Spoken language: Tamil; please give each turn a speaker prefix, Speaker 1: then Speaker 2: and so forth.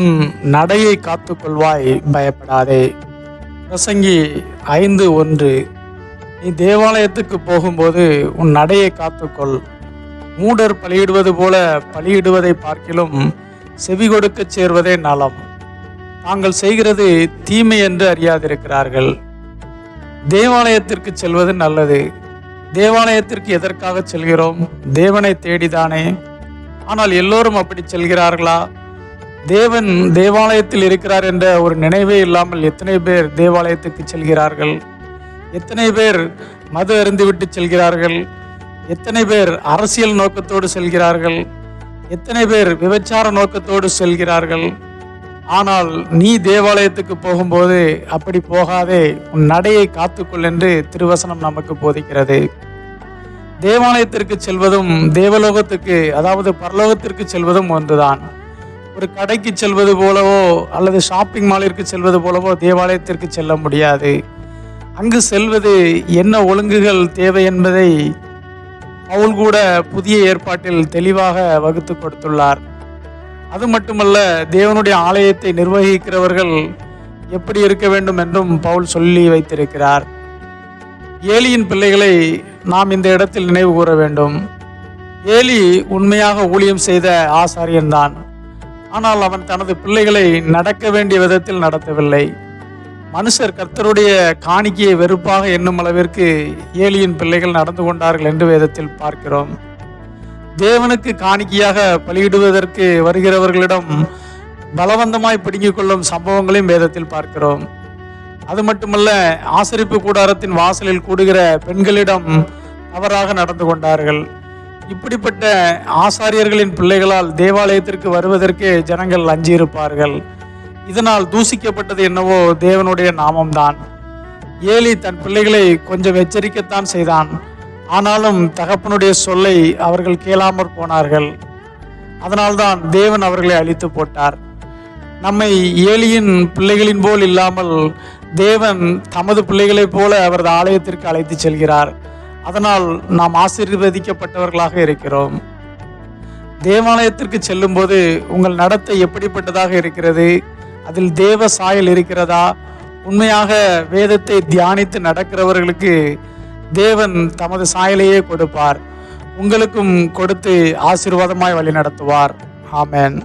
Speaker 1: உன் நடையை காத்துக்கொள்வாய் பயப்படாதே. பிரசங்கி ஐந்து ஒன்று. நீ தேவாலயத்துக்கு போகும்போது உன் நடையை காத்துக்கொள். மூடர் பலியிடுவது போல பலியிடுவதை பார்க்கிலும் செவி கொடுக்கச் சேர்வதே நலம். தாங்கள் செய்கிறது தீமை என்று அறியாதிருக்கிறார்கள். தேவாலயத்திற்கு செல்வது நல்லது. தேவாலயத்திற்கு எதற்காக செல்கிறோம்? தேவனை தேடிதானே. ஆனால் எல்லோரும் அப்படி செல்கிறார்களா? தேவன் தேவாலயத்தில் இருக்கிறார் என்ற ஒரு நினைவே இல்லாமல் எத்தனை பேர் தேவாலயத்துக்கு செல்கிறார்கள்? எத்தனை பேர் மது அருந்துவிட்டு செல்கிறார்கள்? எத்தனை பேர் அரசியல் நோக்கத்தோடு செல்கிறார்கள்? எத்தனை பேர் விபச்சார நோக்கத்தோடு செல்கிறார்கள்? ஆனால் நீ தேவாலயத்துக்கு போகும்போது அப்படி போகாதே உன் நடையை காத்துக்கொள் என்று திருவசனம் நமக்கு போதிக்கிறது. தேவாலயத்திற்கு செல்வதும் தேவலோகத்துக்கு அதாவது பரலோகத்திற்கு செல்வதும் ஒன்றுதான். ஒரு கடைக்கு செல்வது போலவோ அல்லது ஷாப்பிங் மாலிற்கு செல்வது போலவோ தேவாலயத்திற்கு செல்ல முடியாது. அங்கு செல்வது என்ன ஒழுங்குகள் தேவை என்பதை பவுல் கூட புதிய ஏற்பாட்டில் தெளிவாக வகுத்து கொடுத்துள்ளார். அது மட்டுமல்ல தேவனுடைய ஆலயத்தை நிர்வகிக்கிறவர்கள் எப்படி இருக்க வேண்டும் என்றும் பவுல் சொல்லி வைத்திருக்கிறார். ஏலியின் பிள்ளைகளை நாம் இந்த இடத்தில் நினைவு கூற வேண்டும். ஏலி உண்மையாக ஊழியம் செய்த ஆசாரியன்தான். ஆனால் அவன் தனது பிள்ளைகளை நடக்க வேண்டிய விதத்தில் நடத்தவில்லை. மனுஷர் கர்த்தருடைய காணிக்கையை வெறுப்பாக எண்ணும் அளவிற்கு ஏலியின் பிள்ளைகள் நடந்து கொண்டார்கள் என்று வேதத்தில் பார்க்கிறோம். தேவனுக்கு காணிக்கையாக பலியிடுவதற்கு வருகிறவர்களிடம் பலவந்தமாய் பிடுங்கிக் கொள்ளும் சம்பவங்களையும் வேதத்தில் பார்க்கிறோம். அது மட்டுமல்ல ஆசரிப்பு கூடாரத்தின் வாசலில் கூடுகிற பெண்களிடம் தவறாக நடந்து கொண்டார்கள். இப்படிப்பட்ட ஆசாரியர்களின் பிள்ளைகளால் தேவாலயத்திற்கு வருவதற்கு ஜனங்கள் அஞ்சியிருப்பார்கள். இதனால் தூசிக்கப்பட்டது என்னவோ தேவனுடைய நாமம்தான். ஏலி தன் பிள்ளைகளை கொஞ்சம் எச்சரிக்கத்தான் செய்தான். ஆனாலும் தகப்பனுடைய சொல்லை அவர்கள் கேளாமற் போனார்கள். அதனால்தான் தேவன் அவர்களை அழித்து போட்டார். நம்மை ஏலியின் பிள்ளைகளின் போல் இல்லாமல் தேவன் தமது பிள்ளைகளைப் போல அவரது ஆலயத்திற்கு அழைத்து செல்கிறார். அதனால் நாம் ஆசீர்வதிக்கப்பட்டவர்களாக இருக்கிறோம். தேவாலயத்திற்கு செல்லும்போது உங்கள் நடத்தை எப்படிப்பட்டதாக இருக்கிறது? அதில் தேவ சாயல் இருக்கிறதா? உண்மையாக வேதத்தை தியானித்து நடக்கிறவர்களுக்கு தேவன் தமது சாயலையே கொடுப்பார். உங்களுக்கும் கொடுத்து ஆசீர்வாதமாய் வழி நடத்துவார் ஆமேன்.